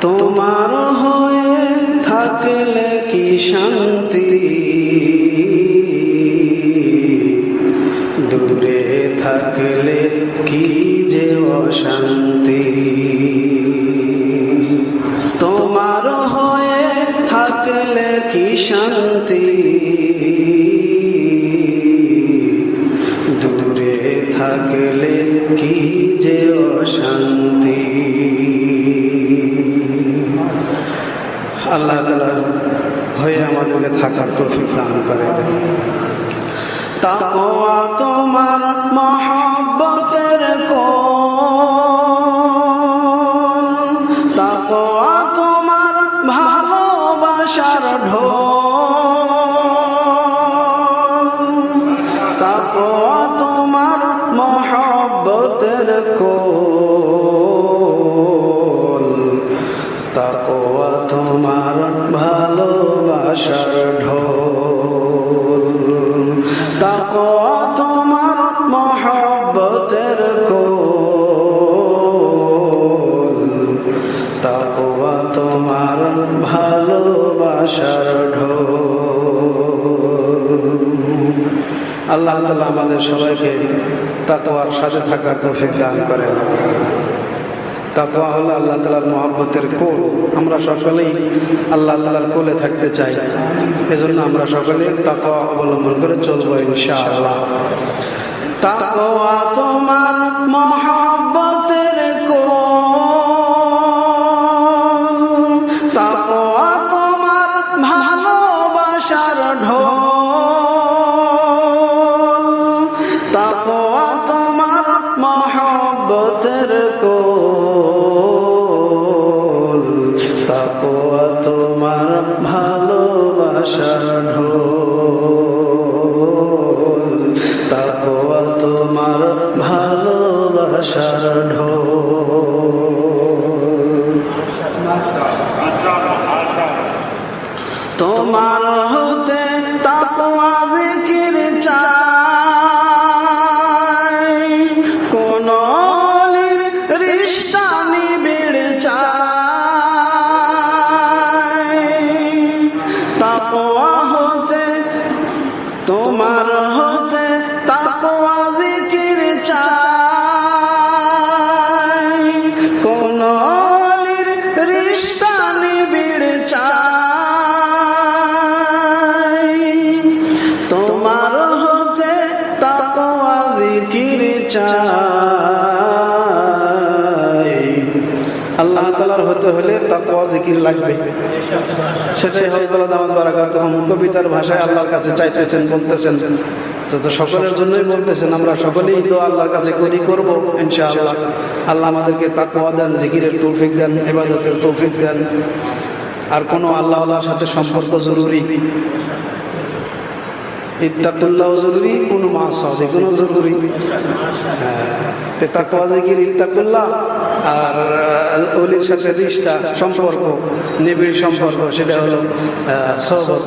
তোমার হয়ে থাকলে কি শান্তি? দূরে থাকলে কি যে অশান্তি? তোমার হয়ে থাকলে কি শান্তি? আল্লাহ হয়ে আমাদেরকে থাকার তৌফিক দান করে তোমার মহব্বতের কোন তোমার ভালোবাসার ঢোল। তোমার মহব্বতের কোল। ভালোবাসার ঢোল। তাকওয়া তোমার মহব্বতের কোল। তাকওয়া তোমার ভালোবাসার ঢোল। আল্লাহ তালা আমাদের সবাইকে তাকওয়ার সাথে থাকার তৌফিক দান করেন। তাকওয়া হলো আল্লাহ তালার মহাব্বতের কোল। আমরা সকলেই আল্লাহ তালার কোলে থাকতে চাই। এজন্য আমরা সকলে তাকওয়া অবলম্বন করে চলবো ইনশাআল্লাহ। তাকওয়া তোমার মহাব্বতের কোল। তাকওয়া তোমার ভালোবাসার ঢোল। তাকওয়া তোমার ভালোবাসার ঢো তোমার চাই। আল্লাহ তালার হতে হলে তাকওয়া, জিকির লাগবে। সেটাই হজরত দামাত বারাকাত। কবিতার ভাষায় আল্লাহর কাছে চাইতেছেন, বলতেছেন। সকলের জন্যই বলতেছেন, আমরা সকলেই তো আল্লাহর কাছে করি, করব ইনশাআল্লাহ। আল্লাহ আমাদেরকে তাকওয়া দেন, জিকিরের তৌফিক দেন, ইবাদতের তৌফিক দেন। আর কোনো আল্লাহ আল্লাহর সাথে সম্পর্ক জরুরি? ইত্তাকুল্লাহ জরুরি, কোনো মাস হবে কোনো জরুরি। হ্যাঁ আর অলির সাথে রিস্তা সম্পর্ক নিবিড় সম্পর্ক, সেটা হলো সহবত,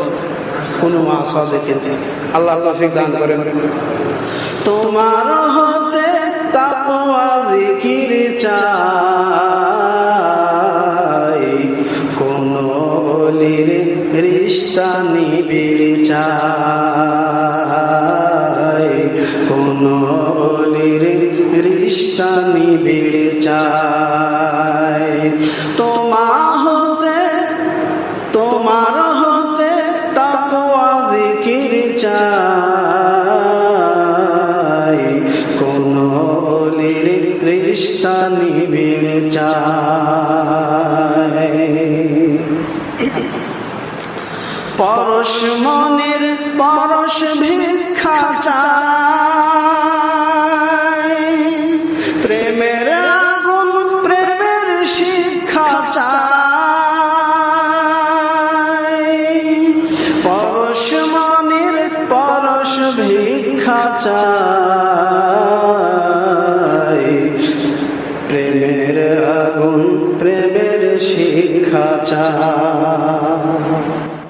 কোনো মাস হবে আল্লাহ আল্লাহ দান করেন। তোমার হতে নিবিড় চাই কোন অলির রিশতা নিবিড় চাই। তোমা হতে, তোমার হতে তাকওয়া জিকির চাই কোন অলির রিশতা নিবিড় পরশ মনের, পরশ ভিক্ষা চাই। প্রেমের আগুন, প্রেমের শিক্ষা চাই। পরশ মনের, পরশ ভিক্ষা চাই। প্রেমের আগুন, প্রেমের শিক্ষা চাই।